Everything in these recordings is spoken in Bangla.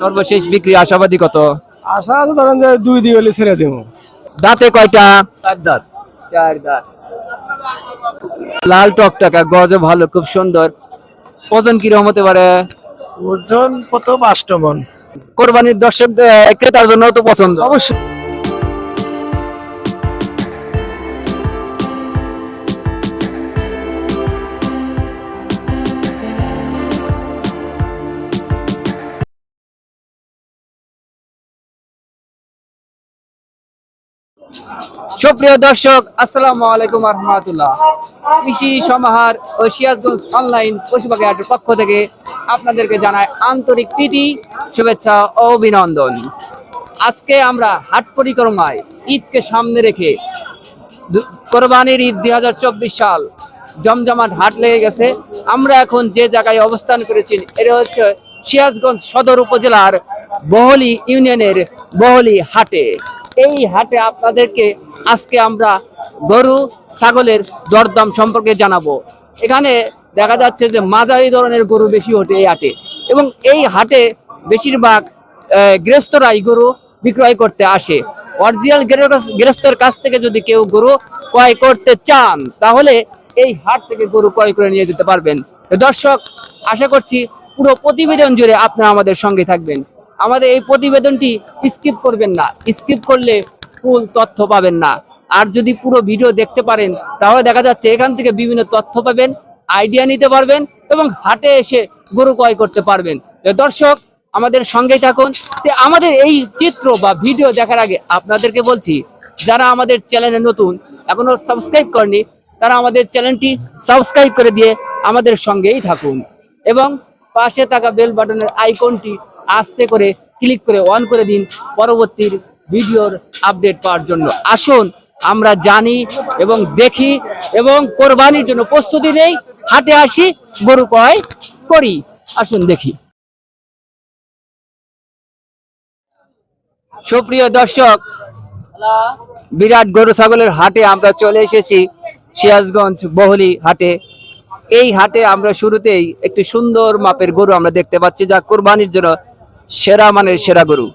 সর্বশেষ বিক্রি আশাবাদী কত? আশা আছে ধরেন যে দুই দিয়ে হলে ছেড়ে দেবো। দাঁতে কয়টা? চার দাঁত। চার দাঁত। লাল টকটাকা গজ ভালো খুব সুন্দর। ওজন কীরকম হতে পারে? ওজন কত? পাঁচটা কোরবানির দর্শক ক্রেতার জন্য তো পছন্দ। অবশ্যই। সুপ্রিয় দর্শক, আসসালামু আলাইকুম রহমতুল্লাহ কৃষি সমাহার ও সিরাজগঞ্জ অনলাইন পশুপাখি হাটের পক্ষ থেকে আপনাদেরকে জানায় আন্তরিক প্রীতি, শুভেচ্ছা ও অভিনন্দন। আজকে আমরা হাট পরিক্রমায় ঈদকে সামনে রেখে কোরবানির ঈদ দুই হাজার চব্বিশ সাল জমজমাট হাট লেগে গেছে। আমরা এখন যে জায়গায় অবস্থান করেছি, এটা হচ্ছে সিরাজগঞ্জ সদর উপজেলার বহলি ইউনিয়নের বহলি হাটে। এই হাটে আপনাদেরকে আজকে আমরা গরু, ছাগলের দরদাম সম্পর্কে জানাব। এখানে দেখা যাচ্ছে যে মাঝারি ধরনের গরু বেশি ওঠে এই হাটে এবং এই হাটে বেশিরভাগ গৃহস্থরাই গরু বিক্রয় করতে আসে। অরিজিনাল গৃহস্থের কাছ থেকে যদি কেউ গরু ক্রয় করতে চান, তাহলে এই হাট থেকে গরু ক্রয় করে নিয়ে যেতে পারবেন। দর্শক, আশা করছি পুরো প্রতিবেদন জুড়ে আপনারা আমাদের সঙ্গে থাকবেন। আমাদের এই প্রতিবেদনটি স্কিপ করবেন না। স্কিপ করলে ফুল তথ্য পাবেন না। আর যদি পুরো ভিডিও দেখতে পারেন, তাহলে দেখা যাচ্ছে এখান থেকে বিভিন্ন তথ্য পাবেন আইডিয়া নিতে পারবেন এবং হাটে এসে গরু ক্রয় করতে পারবেন। দর্শক, আমাদের সঙ্গে থাকুন। যে আমাদের এই চিত্র বা ভিডিও দেখার আগে আপনাদেরকে বলছি, যারা আমাদের চ্যানেলে নতুন, এখনও সাবস্ক্রাইব করেনি তারা আমাদের চ্যানেলটি সাবস্ক্রাইব করে দিয়ে আমাদের সঙ্গেই থাকুন। এবং পাশে থাকা বেল বাটনের আইকনটি আস্তে করে ক্লিক করে অন করে দিন পরবর্তীর ভিডিওর আপডেট পাওয়ার জন্য। আসুন, আমরা জানি এবং দেখি এবং কোরবানির জন্য প্রস্তুতি নেই, হাটে আসি, গরু ক্রয় করি। আসুন দেখি। সুপ্রিয় দর্শক, বিরাট গরু ছাগলের হাটে আমরা চলে এসেছি সিরাজগঞ্জ বহলি হাটে। এই হাটে আমরা শুরুতেই একটি সুন্দর মাপের গরু আমরা দেখতে পাচ্ছি, যা কোরবানির জন্য সেরা মানের সেরা গরু।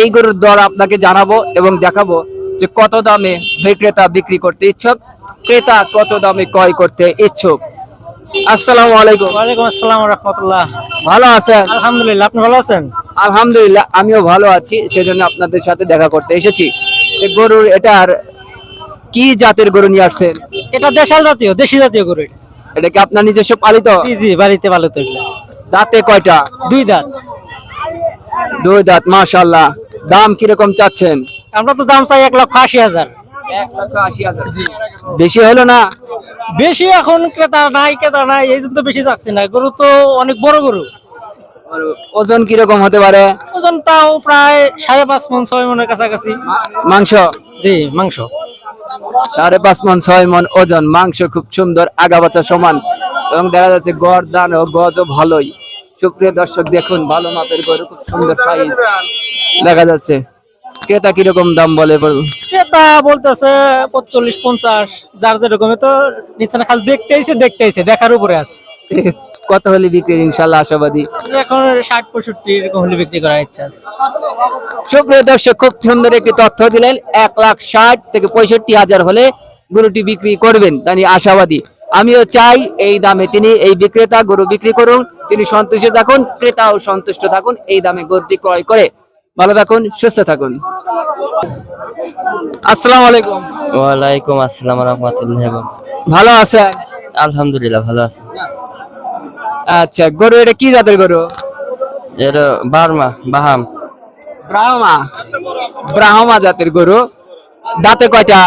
এই গরুর দর আপনাকে জানাব এবং দেখাবো যে কত দামে বিক্রেতা বিক্রি করতে ইচ্ছুক ক্রেতা কত দামে ক্রয় করতে ইচ্ছুক। আসসালামু আলাইকুম। ওয়ালাইকুম আসসালাম রহমতুল্লাহ। ভালো আছেন? আলহামদুলিল্লাহ আপনি ভালো আছেন? আলহামদুলিল্লাহ আমিও ভালো আছি সেজন্য আপনাদের সাথে দেখা করতে এসেছি। যে গরুর এটার কি জাতের গরু নিয়ে আসছেন? এটা দেশাল জাতীয় দেশি জাতীয় গরু এটা। কি আপনার নিজস্ব পালিত? জি জি বাড়িতে ভালো তো এগুলো। দাঁতে কয়টা? দুই দাঁত। দুই দাঁত মাশাল্লাহ দাম কীরকম চাচ্ছেন? আমরা তো দাম চাই এক লক্ষ আশি হাজার। বেশি হলো না? বেশি এখন ক্রেতা নাই ক্রেতা নাই এই জন্য বেশি যাচ্ছে না। গরু তো অনেক বড় গরু। ওজন কীরকম হতে পারে? ওজন তাও প্রায় সাড়ে পাঁচ মন ছয় মনের কাছাকাছি। মাংস? জি মাংস। সাড়ে পাঁচ মন ছয় মন ওজন মাংস খুব সুন্দর আগাবাচা সমান। এবং দেখা যাচ্ছে গড় দান ও গজও ভালোই। সুপ্রিয় দর্শক দেখুন ভালো মাপের গরু খুব সুন্দর সাইজ দেখা যাচ্ছে। ক্রেতা কীরকম দাম বলে বলুন ক্রেতা বলতেছে পঁচল্লিশ পঞ্চাশ। যার যেরকম তো নিচে না খালি দেখতে আইছে দেখতে আইছে দেখার উপরে আছে। কত হলে বিক্রি ইনশাল্লাহ আশাবাদী। এখন ষাট পঁয়ষট্টি এরকম হলে বিক্রি করার ইচ্ছা আছে। সুপ্রিয় দর্শক খুব সুন্দর একটি তথ্য দিলেন। এক লাখ ষাট থেকে পঁয়ষট্টি হাজার হলে গরুটি বিক্রি করবেন। তিনি আশাবাদী। আমিও চাই এই দামে তিনি এই বিক্রেতা গরু বিক্রি করুন তিনি সন্তুষ্ট থাকুন ক্রেতাও সন্তুষ্ট থাকুন এই দামে গরুটি ক্রয় করে ভালো থাকুন সুস্থ থাকুন। আসসালামু আলাইকুম। ওয়ালাইকুম আসসালাম রহমতুল্লাহ ভালো আছেন? আলহামদুলিল্লাহ ভালো আছে। আচ্ছা গরু এটা কি জাতের গরু? এটা বার্মা বাহাম। ব্রাহ্মা। ব্রাহ্মা জাতের গরু। দাঁতে কয়টা?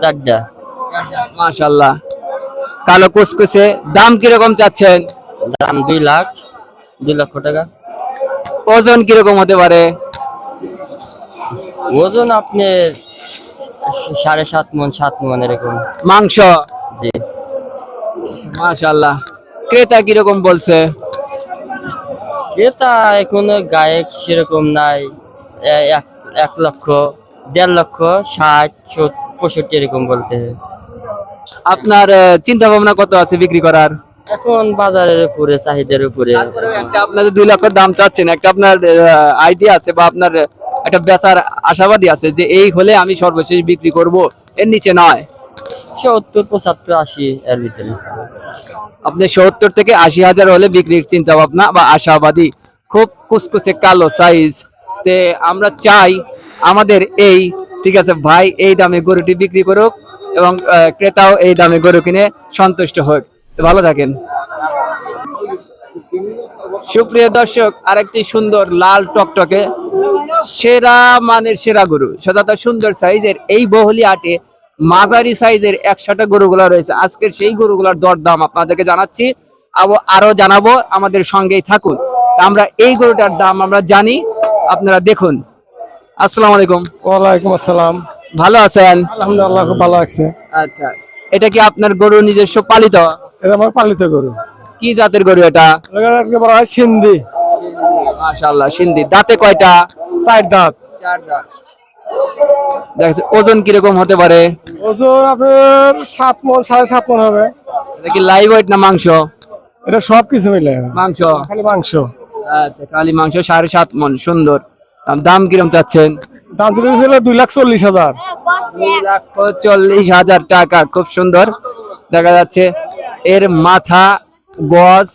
চারটা। মাশাল্লাহ কালো কুসকুসে দাম কীরকম চাচ্ছেন? দাম দুই লাখ দুই লক্ষ টাকা। ওজন কীরকম হতে পারে? ওজন আপনি সাড়ে সাত মন সাত মন এরকম। মাংস? জি। মাশাল্লাহ ক্রেতা কীরকম বলছে? ক্রেতা এখন গায়ক সেরকম নাই। এক লক্ষ দেড় লক্ষ ষাট পঁয়ষট্টি এরকম বলতে। আপনার চিন্তা ভাবনা কত আছে বিক্রি করার? এখন বাজারের উপরে চাহিদার উপরে। একটা আপনাদের দুই লক্ষ দাম চাচ্ছেন। একটা আপনার আইডিয়া আছে বা আপনার একটা বেচার আশাবাদী আছে যে এই হলে আমি সর্বশেষ বিক্রি করব এর নিচে নয়। সত্তর পঁচাত্তর আশি এর ভিতরে। আপনি সত্তর থেকে আশি হাজার হলে বিক্রির চিন্তা ভাবনা বা আশাবাদী। খুব কুচকুচে কালো সাইজ তে আমরা চাই আমাদের এই ঠিক আছে ভাই এই দামে গরুটি বিক্রি করুক। এবং ক্রেতাও এই দামে গরু কিনে সন্তুষ্ট হোক। ভালো থাকেন। সুপ্রিয় দর্শক, আরেকটি সুন্দর লাল টকটকে সেরা মানের সেরা গরু সদাত সুন্দর সাইজের এই বহলি আটে মাঝারি সাইজের একশোটা গরুগুলো রয়েছে। আজকের সেই গরুগুলোর দরদাম আপনাদেরকে জানাচ্ছি আরও জানাব, আমাদের সঙ্গেই থাকুন। আমরা এই গরুটার দাম আমরা জানি, আপনারা দেখুন। আসসালামু আলাইকুম। ওয়ালাইকুম আসসালাম। ভালো আছেন? আলহামদুলিল্লাহ খুব ভালো লাগছে আচ্ছা। এটা কি আপনার গরু নিজস্ব পালিত? এটা আমার পালিত গরু। কি জাতের গরু এটা? বলা হয় সিন্ধি। মাশাআল্লাহ সিন্ধি। দাঁতে কয়টা? চার দাঁত। চার দাঁত। ওজন কীরকম হতে পারে? ওজন আপনার সাত মন সাড়ে সাত মন হবে। এটা কি লাইভ ওয়েট না মাংস? এটা সব কিছু মিলে মাংস? খালি মাংস। আচ্ছা কালি মাংস সাড়ে সাত মন সুন্দর। দাম- কিরম চাচ্ছেন? দাম ছিল দুই লাখ চল্লিশ হাজার। দুই লক্ষ চল্লিশ হাজার টাকা খুব সুন্দর। দেখা যাচ্ছে এর মাথা গজ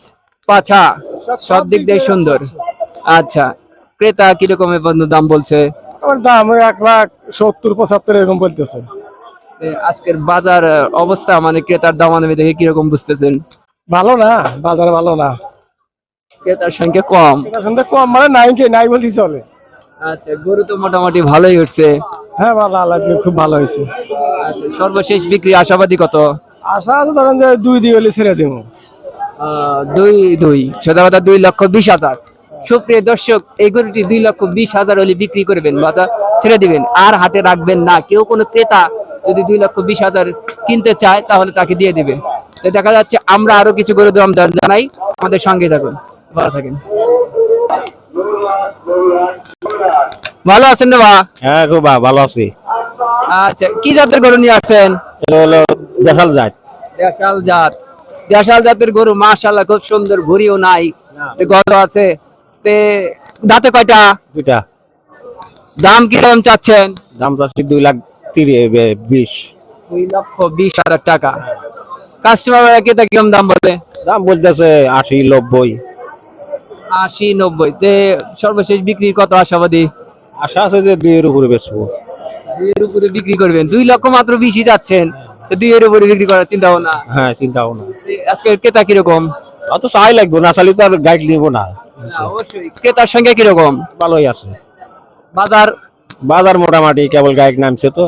পাছা সব দিক দিয়ে সুন্দর। আচ্ছা ক্রেতা কীরকম পর্যন্ত দাম বলছে? আমার দাম এক লাখ সত্তর পঁচাত্তর এরকম বলতেছে। আজকের বাজার অবস্থা মানে ক্রেতার দামাদামি দেখে কীরকম বুঝতেছেন? ভালো না বাজার ভালো না। ক্রেতার সংখ্যা কম। এটা শুনতে কম মানে নাই কে নাই বলতে চলে। আচ্ছা গরু তো মোটামুটি ভালোই উঠছে। হ্যাঁ ভালো আল্লাহ খুব ভালো হয়েছে। আচ্ছা সর্বশেষ বিক্রি আশাবাদী কত? আশা আছে ধরেন যে দুই দিয়ে হলে ছেড়ে দেবো। দুই দুই সোজা কথা দুই লক্ষ বিশ হাজার। সুপ্রিয় দর্শক এই গরুটি দুই লক্ষ বিশ হাজার হলে বিক্রি করবেন বা ছেড়ে দিবেন। আর হাতে রাখবেন না। কেউ কোনো ক্রেতা যদি দুই লক্ষ বিশ হাজার কিনতে চায় তাহলে তাকে দিয়ে দিবে। তো দেখা যাচ্ছে আমরা আরও কিছু গরু দাম জানাই। আমাদের সঙ্গে থাকুন। ভালো থাকেন। ভালো আছেন রে বা হ্যাঁ খুব ভা- ভালো আছি। আচ্ছা কি জাতের গরু নিয়ে আসছেন? এটা হলো দেখাল জাত। দেশাল জাত। দেশাল জাতের গরু মাশাআল্লাহ খুব সুন্দর ভুরিও নাই। গত আছে। তে দাঁতে কয়টা? দুইটা। দাম কীরকম চাচ্ছেন? দাম চাচ্ছি দুই লাখ তিরিশ বিশ। দুই লক্ষ বিশ হাজার টাকা। কাস্টমার কেতা কিরম দাম বলে? দাম বলতেছে আশি নব্বই। আশি নব্বই। তে সর্বশেষ বিক্রি কত আশাবাদী? আশা আছে যে দুইয়ের উপরে বেচবো। দুইয়ের উপরে বিক্রি করবেন। দুই লক্ষ মাত্র বিশই যাচ্ছেন। দুইয়ের উপরে বিক্রি করার চিন্তা ভাবনা? হ্যাঁ চিন্তা ভাবনা। তে আজকের ক্রেতা কীরকম? অত চাই লাগবো না চাইলে তো আর গাইড নিব না। ক্রেতার সংখ্যা কীরকম? ভালোই আছে। বাজার? বাজার মোটামুটি কেবল গাইড নামছে তো।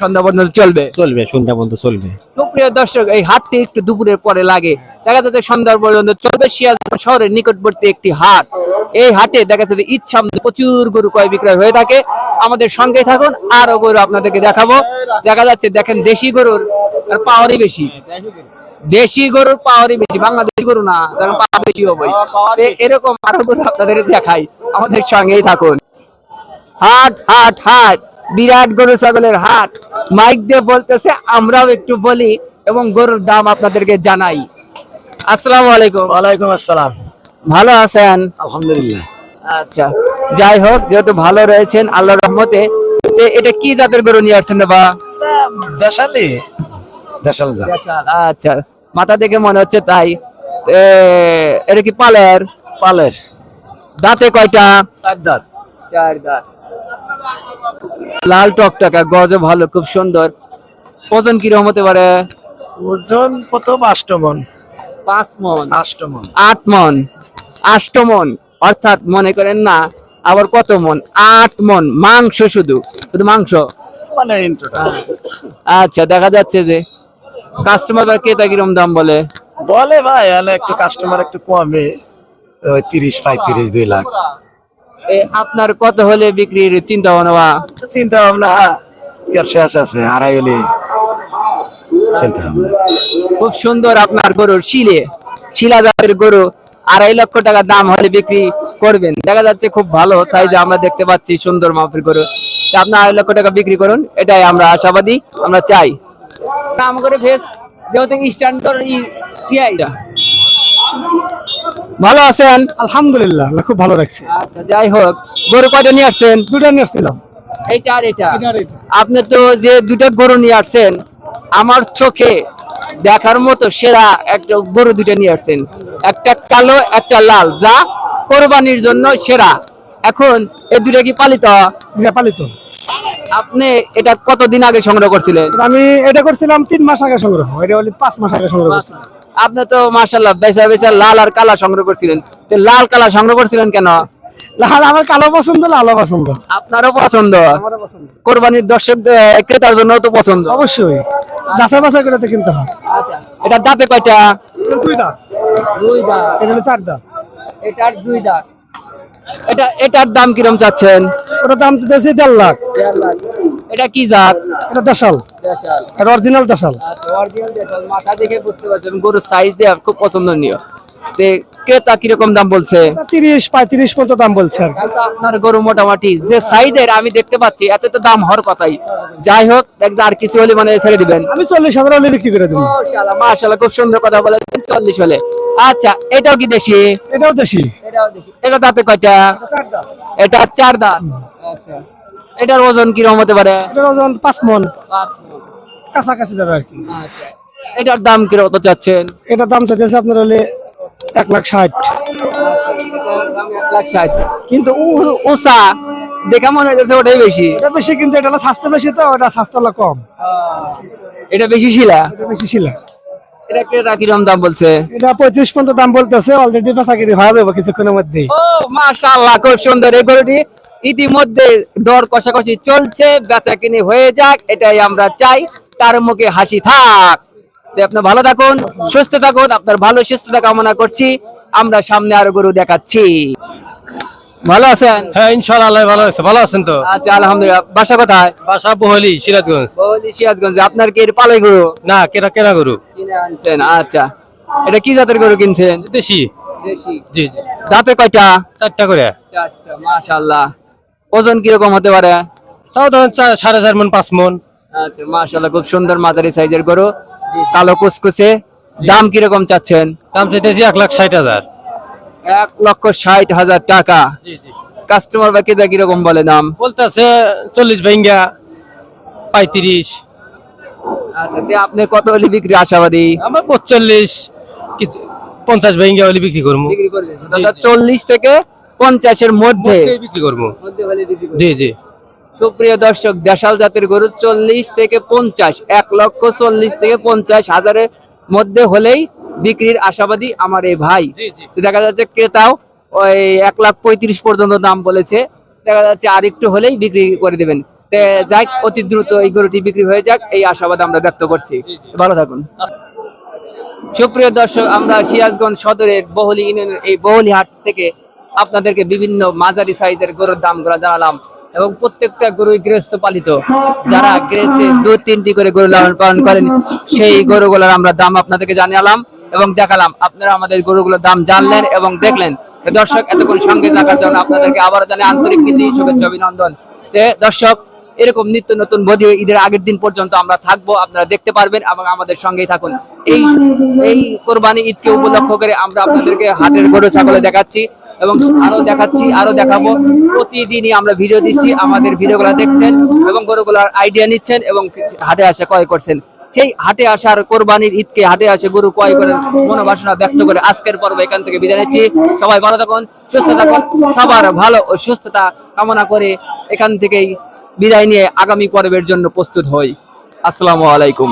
সন্ধ্যা পর্যন্ত চলবে। চলবে সন্ধ্যা পর্যন্ত চলবে। সুপ্রিয় দর্শক এই হাটটি একটু দুপুরের পরে লাগে। দেখা যাচ্ছে সন্ধ্যা পর্যন্ত চলবে। শিয়ালদহ শহরের নিকটবর্তী একটি হাট। এই হাটে দেখা যাচ্ছে ইচ্ছা মতো প্রচুর গরু ক্রয় বিক্রয় হয়ে থাকে। আমাদের সঙ্গে থাকুন আরও গরু আপনাদেরকে দেখাবো। দেখা যাচ্ছে দেখেন দেশি গরুর আর পাওয়ারই বেশি। দেশি গরুর পাওয়ারই বেশি বাংলাদেশি গরু না কারণ পাওয়ার বেশি হবে এরকম আরও গরু আপনাদের দেখাই। আমাদের সঙ্গেই থাকুন। হাট হাট হাট। বিরাট গরু ছাগলের হাট। মাইক দিয়ে বলতেছে আমরাও একটু বলি এবং গরুর দাম আপনাদেরকে জানাই। আসসালামু আলাইকুম। ওয়ালাইকুম আসসালাম। ভালো আছেন? আলহামদুলিল্লাহ। আচ্ছা যাই হোক যেহেতু ভালো রয়েছেন আল্লাহর রহমতে এটা কি জাতের গরু নিয়ে আসছেন বা? দেশালি। দেশাল যা আচ্ছা। মাথা দেখে মনে হচ্ছে তাই। এটা কি পালের? পালের। দাঁতে কয়টা? চার দাঁত। চার দাঁত। লাল টকটকা গজে ভালো খুব সুন্দর। ওজন কীরকম হতে পারে? ওজন কত অষ্টমন পাঁচ মন। অষ্টমন আট মন। আষ্ট মন অর্থাৎ মনে করেন না আবার কত মন? আট মন মাংস শুধু। শুধু মাংস? মানে আচ্ছা দেখা যাচ্ছে যে কাস্টমার বা ক্রেতা কিরম দাম বলে? বলে ভাই এলে একটু কাস্টমার একটু কমে ওই তিরিশ পঁয়ত্রিশ দুই লাখ। আপনার কত হলে বিক্রির চিন্তা ভাবনা চিন্তা ভাবনা শেষ আছে আড়াই হলে চিন্তা ভাবনা খুব সুন্দর আপনার গরুর শিলে শিলা জাতের গরু আড়াই লক্ষ টাকা দাম হলে বিক্রি করবেন দেখা যাচ্ছে খুব ভালো সাইজে আমরা দেখতে পাচ্ছি সুন্দর মাপের গরু আপনি আড়াই লক্ষ টাকা বিক্রি করুন এটাই আমরা আশাবাদী আমরা চাই নাম করে ফেস যেহেতু স্ট্যান্ডার্ড এটা ভালো আছেন? আলহামদুলিল্লাহ আল্লাহ খুব ভালো রাখছে। আচ্ছা যাই হোক গরু কয়টা নিয়ে আসছেন? দুটা নিয়ে আসছিলাম। এইটা আর এটা আপনি তো যে দুটো গরু নিয়ে আসছেন আমার চোখে দেখার মতো সেরা একটা গরু দুটো নিয়ে আসছেন। একটা কালো একটা লাল যা কোরবানির জন্য সেরা। এখন এই দুটা কি পালিত? পালিত। আপনি এটা কতদিন আগে সংগ্রহ করছিলেন? আমি এটা করছিলাম তিন মাস আগে সংগ্রহ। এটা পাঁচ মাস আগে সংগ্রহ করছিলাম। আপনি তো মাসাল্লাহ বেচা বেচা লাল আর কালা সংগ্রহ করছিলেন। তো লাল কালা সংগ্রহ করছিলেন কেন? লাল আমার কালো পছন্দ লালও পছন্দ। আপনারও পছন্দ? কোরবানির দর্শক ক্রেতার জন্য তো পছন্দ। অবশ্যই। যাচাই বাছাই করে তো কিনতে হয়। এটা দাঁতে কয়টা? দুই দাঁত। দুই দাঁত। এটা চার দাঁত। এটার দুই দাঁত। এটা এটার দাম কিরম চাচ্ছেন? ওটা দাম চাইতেছি দেড় লাখ। এটা কি জাত? এটা দেশাল। এটা অরিজিনাল দেশাল। মাথা দেখে বুঝতে পারছেন গরুর সাইজ দিয়ে খুব পছন্দনীয়। তে ক্রেতা কীরকম দাম বলছে? তিরিশ পঁয়ত্রিশ পর্যন্ত দাম বলছে আপনার গরু মোটামুটি যে সাইজের আমি দেখতে পাচ্ছি এত তো দাম হওয়ার কথাই। যাই হোক আর কিছু হলে মানে ছেড়ে দিবেন। আমি চল্লিশ হাজার হলে বিক্রি করে দেবো। মাশাআল্লাহ খুব সুন্দর কথা বলেছেন চল্লিশ হলে। আচ্ছা এটাও কি দেশি? এটাও দেশি। এটাও দেশি। এটা দাঁতে কয়টা? এটা চার দাঁত। আচ্ছা। এটার ওজন কীরকম হতে পারে? এটার ওজন পাঁচ মন। কাছাকাছি যাবে আর কি। আচ্ছা। এটার দাম কীরকম চাচ্ছেন? এটার দাম চাইতেছে আপনার হলে এক লাখ ষাট। এক লাখ ষাট। কিন্তু উ- উষা দেখা মনে হচ্ছে ওটাই বেশি। এটা বেশি কিন্তু এটা স্বাস্থ্য বেশি তো ওটা স্বাস্থ্য কম। এটা বেশি শিলা? এটা বেশি ছিল এটা ক্রেতা দাম বলছে? এটা পঁয়ত্রিশ পর্যন্ত দাম বলতেছে অলরেডি হয়ে যাবে কিছুক্ষণের মধ্যেই। ও মাশাআল্লাহ খুব সুন্দর। এই গরুটি ইতিমধ্যে দর কষাকষি চলছে বেচা কিনে হয়ে যাক এটাই আমরা চাই। তার মুখে হাসি থাক। আপনি ভালো থাকুন সুস্থ থাকুন আপনার ভালো সুস্থতা কামনা করছি। আমরা সামনে আরও গরু দেখাচ্ছি। ভালো আছেন? হ্যাঁ ইনশাআল্লাহ আল্লাহ ভালো আছে। ভালো আছেন তো? আচ্ছা আলহামদুলিল্লাহ। বাসা কোথায়? বাসা বহলি সিরাজগঞ্জ। বৌদি সিরাজগঞ্জে। আপনার কি এর পালাই গরু? না কেনা কেনা গরু? কিনে আনছেন আচ্ছা। এটা কি জাতের গরু কিনছেন? দেশি। দেশি। জি জি। দাঁতে কয়টা? চারটা করে। চারটা মাশাআল্লাহ। ওজন কীরকম হতে পারে? তাও তখন চা- সাড়ে চার মন পাঁচ মন। আচ্ছা মাশাআল্লাহ খুব সুন্দর মাঝারি সাইজের গরু। কালো কুচকুচে দাম কীরকম চাচ্ছেন? দাম চাইতেছি এক লাখ ষাট হাজার। এক লক্ষ ষাট হাজার টাকা। কাস্টমার বা কেদা কীরকম বলে দাম। বলতেছে চল্লিশ ভেঙ্গা পঁয়ত্রিশ। আচ্ছা আপনি কত হলে বিক্রি? আশাবাদী। আমার পঁচল্লিশ কিছু পঞ্চাশ ভেঙ্গা হলে বিক্রি করব। চল্লিশ থেকে পঞ্চাশের মধ্যে বিক্রি করব। জি জি। সুপ্রিয় দর্শক দেশাল জাতের গরু চল্লিশ থেকে পঞ্চাশ এক লক্ষ চল্লিশ থেকে পঞ্চাশ হাজারের মধ্যে হলেই বিক্রির আশাবাদী আমার এই ভাই। দেখা যাচ্ছে ক্রেতাও ওই এক লাখ পঁয়ত্রিশ পর্যন্ত দাম বলেছে। দেখা যাচ্ছে আর একটু হলেই বিক্রি করে দেবেন। যাই অতি দ্রুত এই গরুটি বিক্রি হয়ে যাক এই আশাবাদ আমরা ব্যক্ত করছি। ভালো থাকুন। সুপ্রিয় দর্শক আমরা সিরাজগঞ্জ সদরের বহুলি ইউনিয়নের এই বহুলি হাট থেকে আপনাদেরকে বিভিন্ন মাঝারি সাইজের গরুর দামগুলা জানালাম এবং প্রত্যেকটা গরুই গৃহস্থ পালিত। যারা গৃহস্থে দু তিনটি করে গরু লালন পালন করেন সেই গরুগুলোর আমরা দাম আপনাদেরকে জানালাম। এবং দেখালাম আপনারা আমাদের গরুগুলোর দাম জানলেন এবং দেখলেন। দর্শক, এতক্ষণ সঙ্গে থাকার জন্য আপনাদেরকে আবারও জানাই আন্তরিক প্রীতি, শুভেচ্ছা, অভিনন্দন। দর্শক, এরকম নিত্য নতুন বদিও ঈদের আগের দিন পর্যন্ত আমরা থাকব, আপনারা দেখতে পারবেন এবং আমাদের সঙ্গেই থাকুন। এই এই কোরবানি ঈদকে উপলক্ষ করে আমরা আপনাদেরকে হাটের গরু ছাগলে দেখাচ্ছি এবং আরও দেখাচ্ছি আরও দেখাবো। প্রতিদিনই আমরা ভিডিও দিচ্ছি, আমাদের ভিডিওগুলো দেখছেন এবং গরুগুলোর আইডিয়া নিচ্ছেন এবং হাটে আসে ক্রয় করছেন। সেই হাটে আসার কোরবানির ঈদকে হাটে আসে গরু ক্রয় করে, মনোবাসনা ব্যক্ত করে আজকের পর্ব এখান থেকে বিদায় নিচ্ছি। সবাই ভালো থাকুন, সুস্থ থাকুন, সবার ভালো ও সুস্থতা কামনা করে এখান থেকেই বিদায় নিয়ে আগামী পর্বের জন্য প্রস্তুত হই। আসসালামু আলাইকুম।